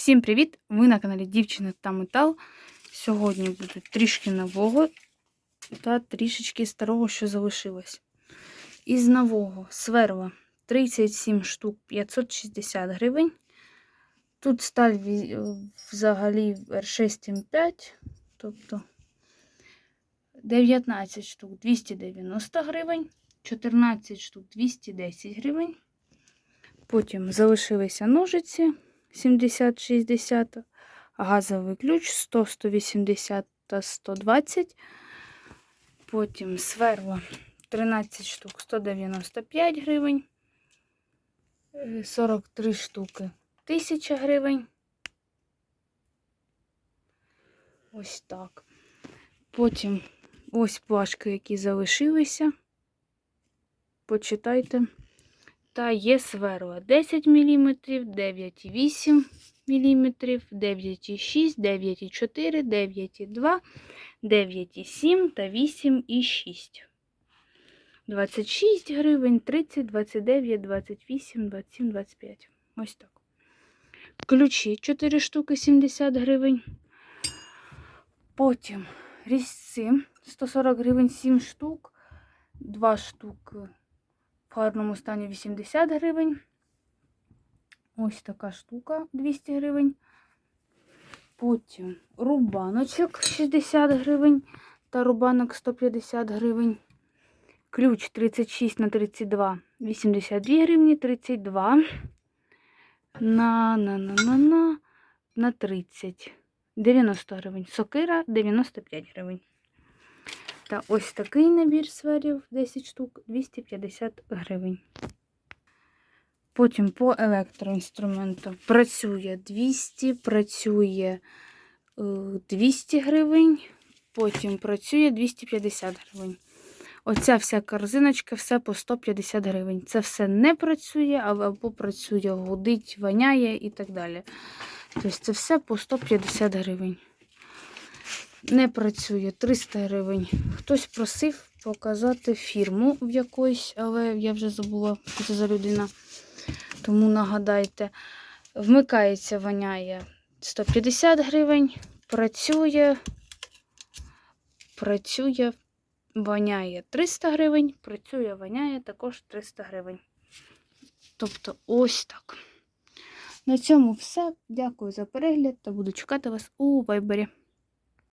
Всім привіт! Ви на каналі Дівчина та Метал. Сьогодні буде трішки нового та трішечки старого, що залишилось. Із нового сверла 37 штук 560 гривень. Тут сталь взагалі R6 М5, тобто 19 штук 290 гривень, 14 штук 210 гривень. Потім залишилися ножиці 70-60, газовий ключ 100, 180 та 120. Потім сверла 13 штук 195 гривень. Е, 43 штуки 1000 гривень. Ось так. Потім ось плашки, які залишилися. Почитайте. Та є сверла 10 мм, 9,8 мм, 9,6, 9,4, 9,2, 9,7 та 8,6. 26 гривень, 30, 29, 28, 27, 25. Ось так. Ключі 4 штуки 70 гривень. Потім різці 140 гривень 7 штук, 2 штуки в гарному стані 80 гривень. Ось така штука 200 гривень. Потім рубаночок 60 гривень та рубанок 150 гривень. Ключ 36 на 32, 82 гривні, 32 на на на на на на 30, 90 гривень. Сокира 95 гривень. Та ось такий набір сверів 10 штук 250 гривень. Потім по електроінструментам працює 200, працює е, 200 гривень, потім працює 250 гривень. Оця вся корзиночка, все по 150 гривень. Це все не працює, або працює, гудить, воняє і так далі. Тобто це все по 150 гривень не працює 300 гривень. Хтось просив показати фірму в якоїсь, але я вже забула, що це за людина. Тому нагадайте, вмикається, воняє 150 гривень, працює, працює, воняє 300 гривень, працює, воняє також 300 гривень. Тобто ось так. На цьому все. Дякую за перегляд та буду чекати вас у вайбері.